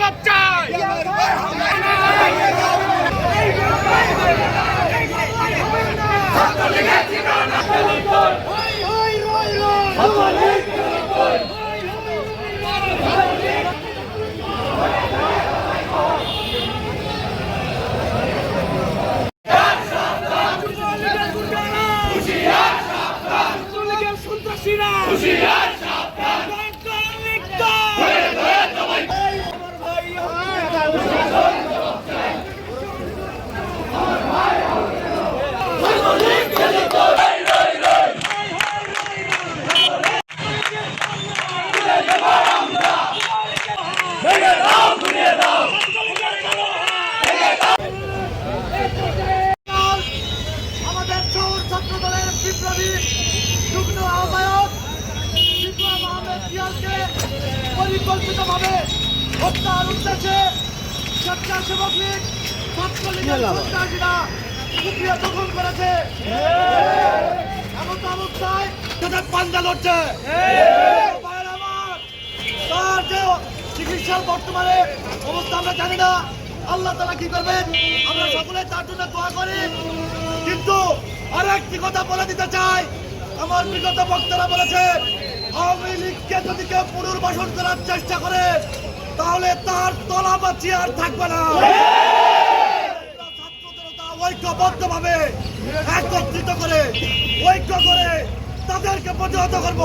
জবাব চাই Cidade! হত্যার উদ্দেশ্যে স্বেচ্ছাসেবক লীগ ছাত্রলীগের সন্ত্রাসীরা কুপিয়ে দখল করেছে। এমন অবস্থায় তাদের পাঞ্জা লড়ছে। তার যে চিকিৎসার বর্তমানে অবস্থা আমরা জানি না। আল্লাহ তালা কি করবেন? আমরা সকলে তার জন্য দোয়া করি। কিন্তু আর একটি কথা বলে দিতে চাই। আমার বিগত বক্তারা বলেছে আওয়ামী লীগকে যদি কেউ পুনর্বাসন করার চেষ্টা করে তাহলে তার তলা বা চেয়ার থাকবে না। ছাত্র জনতা ঐক্যবদ্ধভাবে একত্রিত করে ঐক্য করে তাদেরকে প্রতিহত করব।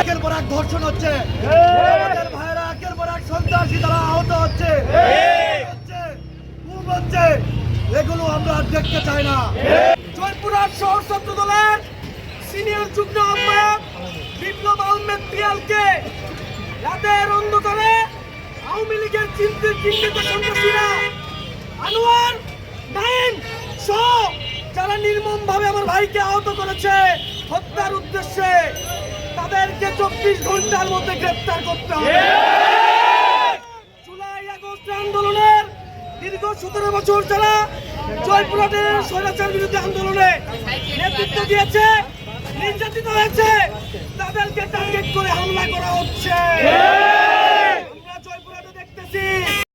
একের পর এক ধর্ষণ হচ্ছে। একের পর এক সন্ত্রাসী দ্বারা আহত হচ্ছে। হচ্ছে, এগুলো আমরা আর দেখতে চাই না। জয়পুরহাট শহর দলের সিনিয়র যুগ্ম আহ্বায়ক বিপ্লব আহমেদ পিয়ালকে রাতের অন্ধকারে আওয়ামী লীগের চিন্তিত চিহ্নিত সন্ত্রাসীরা। আনোয়ার নাইম সহ যারা নির্মম ভাবে আমার ভাইকে আহত করেছে, হত্যার উদ্দেশ্যে তাদেরকে চব্বিশ ঘণ্টার মধ্যে গ্রেপ্তার করতে হবে। জুলাই আগস্ট আন্দোলনের দীর্ঘ সতেরো বছর যারা জয়পুরহাটের স্বৈরাচার বিরুদ্ধে আন্দোলনে নেতৃত্ব দিয়েছে, নির্যাতিত হয়েছে, তাদেরকে টার্গেট করে হামলা করা হচ্ছে। আমরা জয়পুরহাটে দেখতেছি